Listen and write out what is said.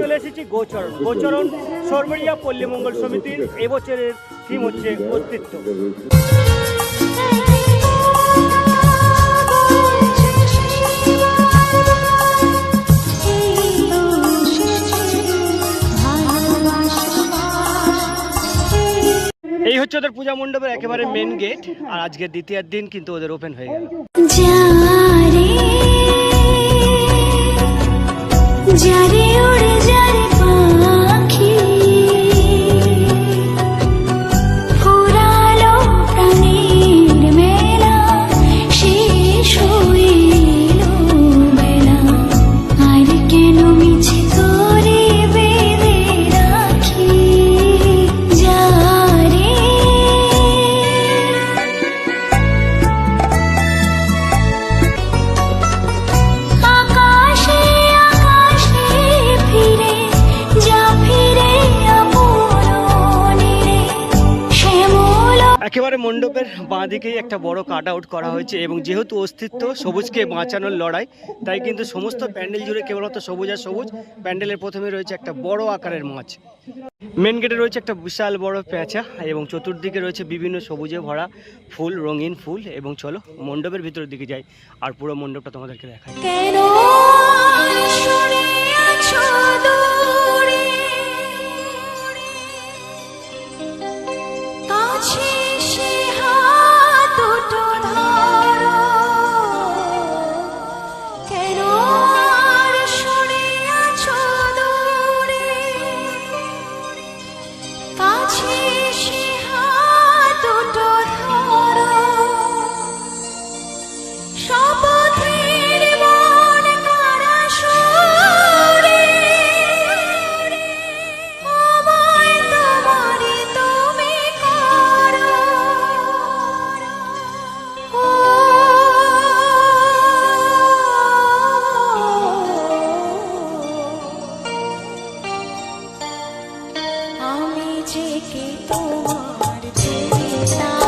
চলে এসেছি গোচরণ। গোচরণ সরবরিয়া পল্লী মঙ্গল সমিতির এবছরের থিম হচ্ছে অস্তিত্ব। এই হচ্ছে ওদের পূজা মণ্ডপের একেবারে মেন গেট আর আজকের দ্বিতীয় দিন কিন্তু ওদের ওপেন হয়ে গেল। মণ্ডপের বাঁ দিকেই একটা বড় কাট আউট করা হয়েছে এবং যেহেতু অস্তিত্ব, সবুজকে বাঁচানোর লড়াই, তাই কিন্তু সমস্ত প্যান্ডেল জুড়ে কেবলমাত্র সবুজ আর সবুজ। প্যান্ডেলের প্রথমে রয়েছে একটা বড় আকারের মাছ। মেন গেটে রয়েছে একটা বিশাল বড় প্যাঁচা এবং চতুর্দিকে রয়েছে বিভিন্ন সবুজে ভরা ফুল, রঙিন ফুল এবং চলো মণ্ডপের ভিতরের দিকে যাই আর পুরো মণ্ডপটা তোমাদেরকে আছো নিজেকে তোমার চেতা